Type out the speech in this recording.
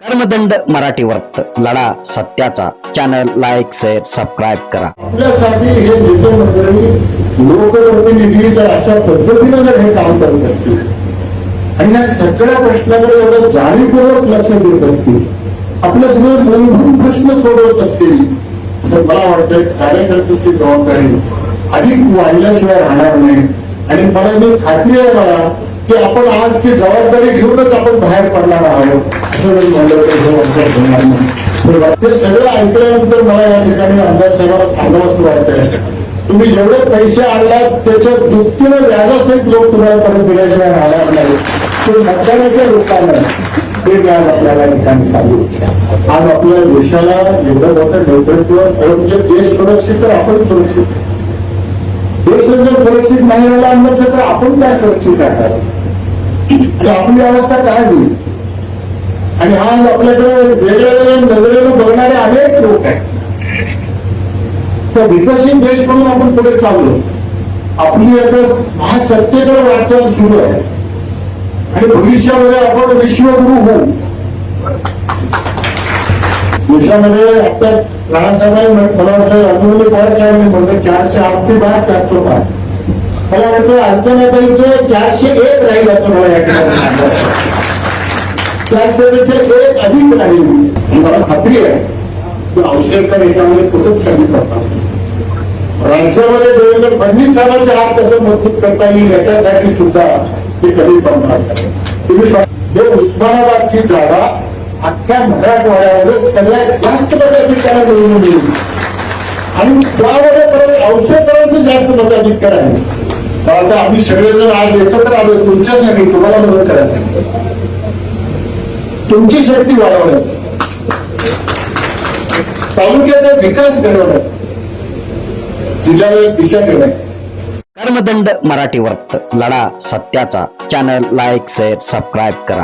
कर्मदंड मराठी वर्त लढा सत्याचा. चॅनल लाईक शेअर सबस्क्राईब करा. आपल्यासाठी हे नेते मंडळी लोकप्रतिनिधी जर अशा पद्धतीने जर हे काम करत असतील आणि या सगळ्या प्रश्नाकडे एवढं जाणीवपूर्वक लक्ष देत असतील आपले सगळे मूलभूत प्रश्न सोडवत असतील तर मला वाटतं कार्यकर्त्याची जबाबदारी अधिक वाढल्याशिवाय राहणार नाही. आणि मला मी खात्री आहे मला की आपण आज ती जबाबदारी घेऊनच आपण बाहेर पडणार आहोत. असं जरी म्हणलं तर ते सगळं ऐकल्यानंतर मला या ठिकाणी आमदार साहेबांना सांगावं असं वाटतंय. तुम्ही जेवढे पैसे आणलात त्याच्या दुपटीनं व्याजासहित लोक तुम्हाला परत दिल्याशिवाय राहणार नाही ते मतदानाच्या लोकांना ते व्याज आपल्याला ठिकाणी सांगू आज आपल्या देशाला एवढं मोठं नेतृत्व म्हणजे देश सुरक्षित तर आपण सुरक्षित. देश जर सुरक्षित नाही राहिला अंदरचं तर आपण काय सुरक्षित राहणार? आपली अवस्था काय होईल? आणि आज आपल्याकडे वेगळ्या वेगळ्या नजरेनं बघणारे अनेक लोक आहेत. तर विकसित देश म्हणून आपण पुढे चाललो. आपली आता महासत्तेकडे वाटचाल सुरू आहे. आणि भविष्यामध्ये आपण विश्वगुरु होऊ. देशामध्ये आता राणासाहेबांनी मला वाटतं अनुभवले पवार साहेबांनी म्हणलं चारशे आठ ते बारा चारशे पाच मला वाटतं अर्चनाताईचं चारशे एक राहील असं मला या ठिकाणी त्यापेक्षा एक अधिक राहील. मला खात्री आहे. की औषधकर याच्यामध्ये खूपच कमी करतात राज्यामध्ये देवेंद्र फडणवीस साहेबांचे हात कसं मजबूत करता येईल याच्यासाठी सुद्धा ते कमी पडणार तुम्ही हे उस्मानाबादची जागा अख्ख्या मराठवाड्यामध्ये सगळ्यात जास्त मताधिकारा निवडून आणि त्यामध्ये परत औषधकरांचं जास्त मताधिकार आहे तर आता आम्ही सगळेजण आज एकत्र आलो तुमच्यासाठी तुम्हाला मदत करायसाठी. तुमची शक्ती वाढवण्यासाठी तालुक्याचा विकास घडवण्यासाठी जिल्ह्याला दिशा देण्यासाठी कर्मदंड मराठी वर्त. लढा सत्याचा. चॅनल लाईक शेअर सबस्क्राईब करा.